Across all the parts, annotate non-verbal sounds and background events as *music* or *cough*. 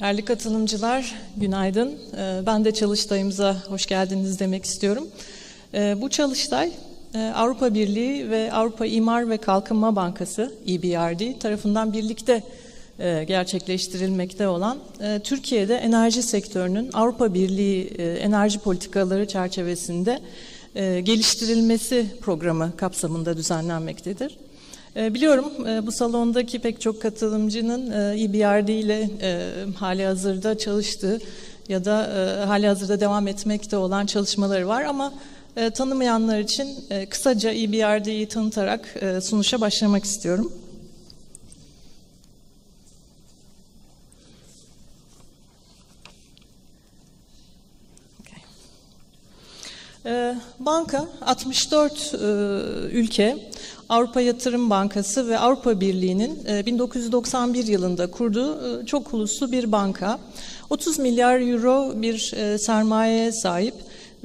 Değerli katılımcılar, günaydın. Ee, ben de çalıştayımıza hoş geldiniz demek istiyorum. Ee, bu çalıştay e, Avrupa Birliği ve Avrupa İmar ve Kalkınma Bankası EBRD tarafından birlikte e, gerçekleştirilmekte olan e, Türkiye'de enerji sektörünün Avrupa Birliği enerji politikaları çerçevesinde geliştirilmesi programı kapsamında düzenlenmektedir. Ee, biliyorum e, bu salondaki pek çok katılımcının EBRD e ile e, hali hazırda çalıştığı ya da hali hazırda devam etmekte olan çalışmaları var ama tanımayanlar için kısaca EBRD'yi tanıtarak sunuşa başlamak istiyorum. Banka 64 ülke Avrupa Yatırım Bankası ve Avrupa Birliği'nin 1991 e, yılında kurduğu e, çok uluslu bir banka. 30 milyar euro bir e, sermayeye sahip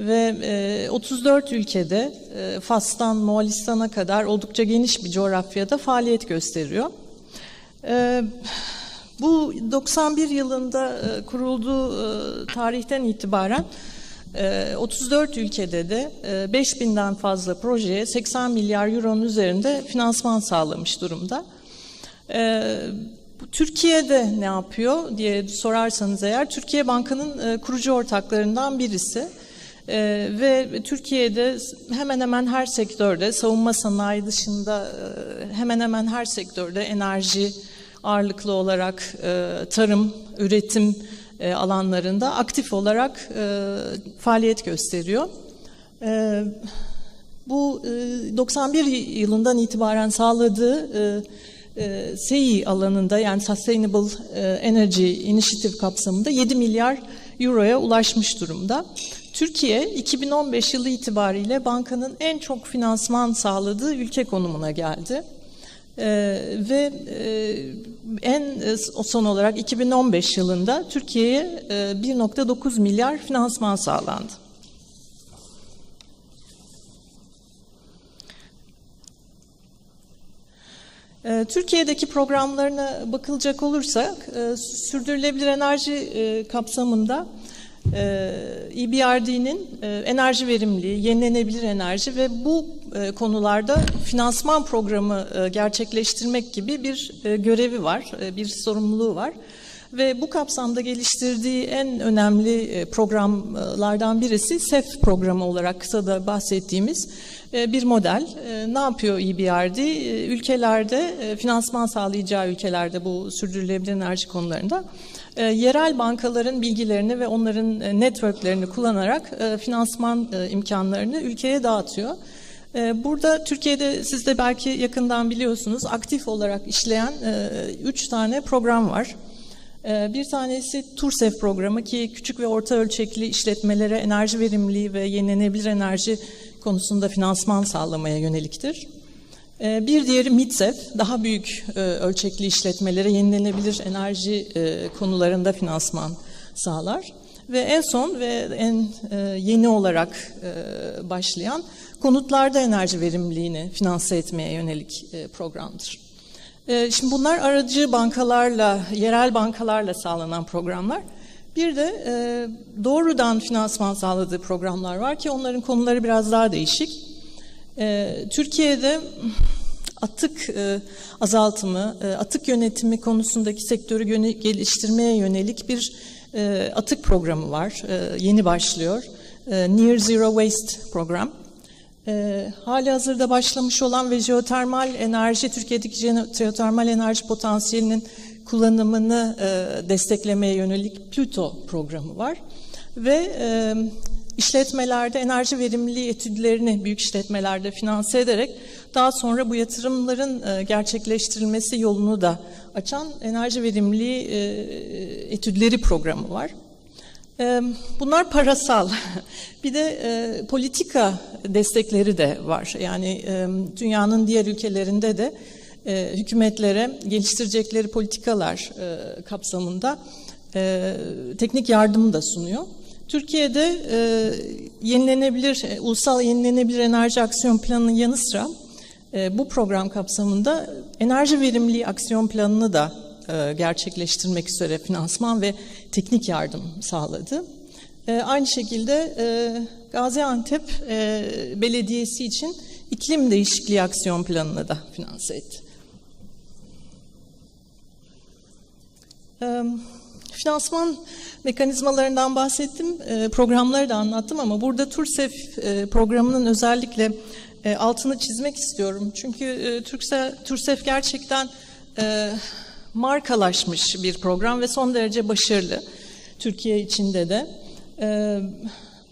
ve 34 ülkede Fas'tan Moğolistan'a kadar oldukça geniş bir coğrafyada faaliyet gösteriyor. Bu 91 yılında kurulduğu tarihten itibaren 34 ee, ülkede de 5000'den e, fazla projeye 80 milyar euronun üzerinde finansman sağlamış durumda. Ee, Türkiye'de ne yapıyor diye sorarsanız eğer Türkiye Banka'nın e, kurucu ortaklarından birisi. Ee, ve Türkiye'de hemen hemen her sektörde savunma sanayi dışında e, hemen hemen her sektörde enerji ağırlıklı olarak tarım, üretim, e, alanlarında aktif olarak e, faaliyet gösteriyor. E, bu 91 yılından itibaren sağladığı SEI alanında yani Sustainable Energy Initiative kapsamında 7 milyar euroya ulaşmış durumda. Türkiye 2015 yılı itibariyle bankanın en çok finansman sağladığı ülke konumuna geldi. Ee, ve e, en e, son olarak 2015 yılında Türkiye'ye e, 1.9 milyar finansman sağlandı. Ee, Türkiye'deki programlarına bakılacak olursa e, sürdürülebilir enerji e, kapsamında EBRD'nin e e, enerji verimliliği, yenilenebilir enerji ve bu e, konularda finansman programı gerçekleştirmek gibi bir görevi var, bir sorumluluğu var. Ve bu kapsamda geliştirdiği en önemli programlardan birisi SEF programı olarak kısa da bahsettiğimiz bir model. Ne yapıyor EBRD? Ülkelerde, finansman sağlayacağı ülkelerde bu sürdürülebilir enerji konularında e, yerel bankaların bilgilerini ve onların e, networklerini kullanarak e, finansman e, imkanlarını ülkeye dağıtıyor. E, burada Türkiye'de siz de belki yakından biliyorsunuz aktif olarak işleyen e, üç tane program var. E, bir tanesi TURSEF programı ki küçük ve orta ölçekli işletmelere enerji verimliliği ve yenilenebilir enerji konusunda finansman sağlamaya yöneliktir. Ee, bir diğeri MITSEF, daha büyük e, ölçekli işletmelere yenilenebilir enerji e, konularında finansman sağlar. Ve en son ve en e, yeni olarak başlayan konutlarda enerji verimliliğini finanse etmeye yönelik programdır. Şimdi bunlar aracı bankalarla, yerel bankalarla sağlanan programlar. Bir de doğrudan finansman sağladığı programlar var ki onların konuları biraz daha değişik. E, Türkiye'de atık e, azaltımı, e, atık yönetimi konusundaki sektörü geliştirmeye yönelik bir e, atık programı var. E, yeni başlıyor. E, Near Zero Waste program. E, hali hazırda başlamış olan ve jeotermal enerji, Türkiye'deki jeotermal enerji potansiyelinin kullanımını e, desteklemeye yönelik Pluto programı var. Ve e, işletmelerde enerji verimliliği etüdlerini büyük işletmelerde finanse ederek daha sonra bu yatırımların e, gerçekleştirilmesi yolunu da açan enerji verimliliği e, etüdleri programı var. E, bunlar parasal. *laughs* Bir de politika destekleri de var. Yani dünyanın diğer ülkelerinde de hükümetlere geliştirecekleri politikalar kapsamında teknik yardım da sunuyor. Türkiye'de e, yenilenebilir, e, ulusal yenilenebilir enerji aksiyon planının yanı sıra e, bu program kapsamında enerji verimliliği aksiyon planını da e, gerçekleştirmek üzere finansman ve teknik yardım sağladı. E, aynı şekilde e, Gaziantep e, Belediyesi için iklim değişikliği aksiyon planını da finanse etti. E, finansman mekanizmalarından bahsettim, e, programları da anlattım ama burada TURSEF e, programının özellikle e, altını çizmek istiyorum. Çünkü e, Türkse, TURSEF gerçekten e, markalaşmış bir program ve son derece başarılı Türkiye içinde de. E,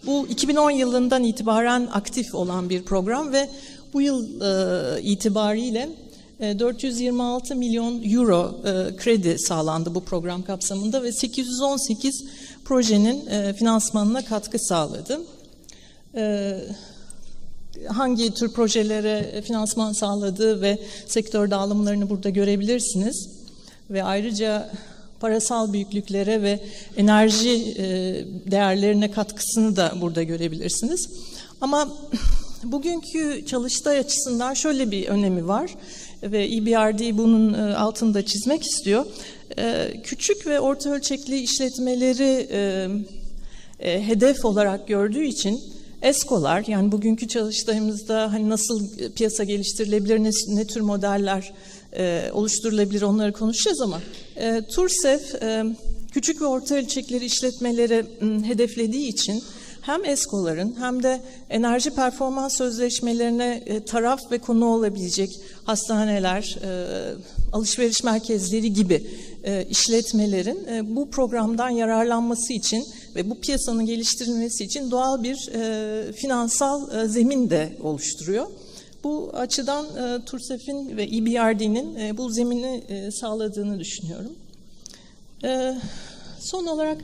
bu 2010 yılından itibaren aktif olan bir program ve bu yıl e, itibariyle 426 e, milyon euro e, kredi sağlandı bu program kapsamında ve 818 projenin e, finansmanına katkı sağladı. Hangi tür projelere finansman sağladığı ve sektör dağılımlarını burada görebilirsiniz. Ve ayrıca parasal büyüklüklere ve enerji değerlerine katkısını da burada görebilirsiniz. Ama bugünkü çalıştay açısından şöyle bir önemi var ve EBRD bunun e, altında çizmek istiyor. E, küçük ve orta ölçekli işletmeleri e, hedef olarak gördüğü için ESCO'lar yani bugünkü çalıştayımızda hani nasıl piyasa geliştirilebilir, ne, ne tür modeller oluşturulabilir onları konuşacağız ama TURSEF küçük ve orta ölçekli işletmeleri hedeflediği için hem ESCO'ların hem de enerji performans sözleşmelerine e, taraf ve konu olabilecek hastaneler, e, alışveriş merkezleri gibi e, işletmelerin bu programdan yararlanması için ve bu piyasanın geliştirilmesi için doğal bir finansal zemin de oluşturuyor. Bu açıdan TURSEF'in ve EBRD'nin bu zemini sağladığını düşünüyorum. Son olarak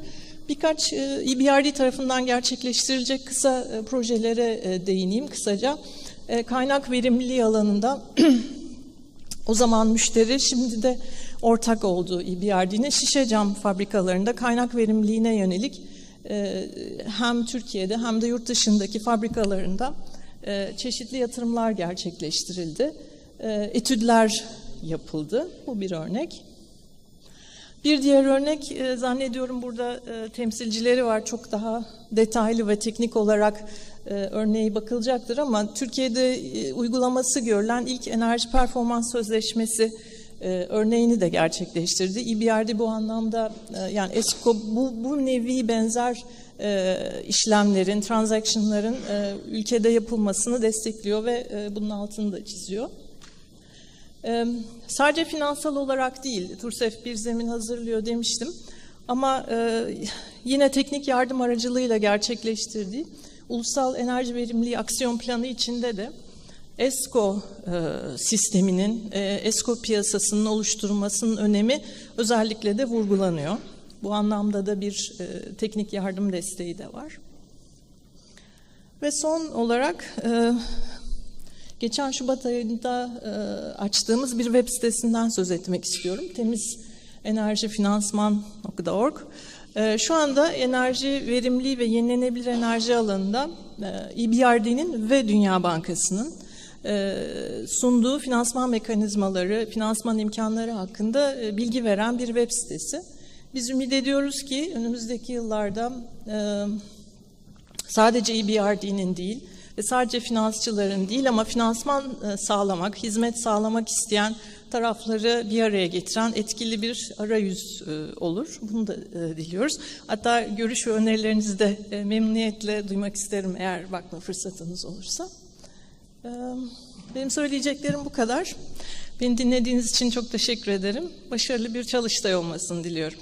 Birkaç EBRD e tarafından gerçekleştirilecek kısa e, projelere e, değineyim kısaca. Kaynak verimliliği alanında *clears throat* o zaman müşteri şimdi de ortak olduğu EBRD'nin şişe cam fabrikalarında kaynak verimliliğine yönelik hem Türkiye'de hem de yurt dışındaki fabrikalarında çeşitli yatırımlar gerçekleştirildi. Etüdler yapıldı. Bu bir örnek. Bir diğer örnek e, zannediyorum burada e, temsilcileri var çok daha detaylı ve teknik olarak e, örneği bakılacaktır ama Türkiye'de uygulaması görülen ilk enerji performans sözleşmesi örneğini de gerçekleştirdi. EBRD bu anlamda yani ESCO bu, bu nevi benzer işlemlerin, transactionların ülkede yapılmasını destekliyor ve bunun altını da çiziyor. Sadece finansal olarak değil, TURSEF bir zemin hazırlıyor demiştim. Ama e, yine teknik yardım aracılığıyla gerçekleştirdiği Ulusal Enerji Verimliliği Aksiyon Planı içinde de ESCO e, sisteminin, e, ESCO piyasasının oluşturulmasının önemi özellikle de vurgulanıyor. Bu anlamda da bir teknik yardım desteği de var. Ve son olarak Geçen Şubat ayında e, açtığımız bir web sitesinden söz etmek istiyorum. Temiz Enerji Finansman.org. E, şu anda enerji verimliliği ve yenilenebilir enerji alanında e, EBRD'nin ve Dünya Bankası'nın e, sunduğu finansman mekanizmaları, finansman imkanları hakkında e, bilgi veren bir web sitesi. Biz ümit ediyoruz ki önümüzdeki yıllarda e, sadece EBRD'nin değil, sadece finansçıların değil ama finansman e, sağlamak, hizmet sağlamak isteyen tarafları bir araya getiren etkili bir arayüz e, olur. Bunu da e, diliyoruz. Hatta görüş ve önerilerinizi de memnuniyetle duymak isterim eğer bakma fırsatınız olursa. Benim söyleyeceklerim bu kadar. Beni dinlediğiniz için çok teşekkür ederim. Başarılı bir çalıştay olmasını diliyorum.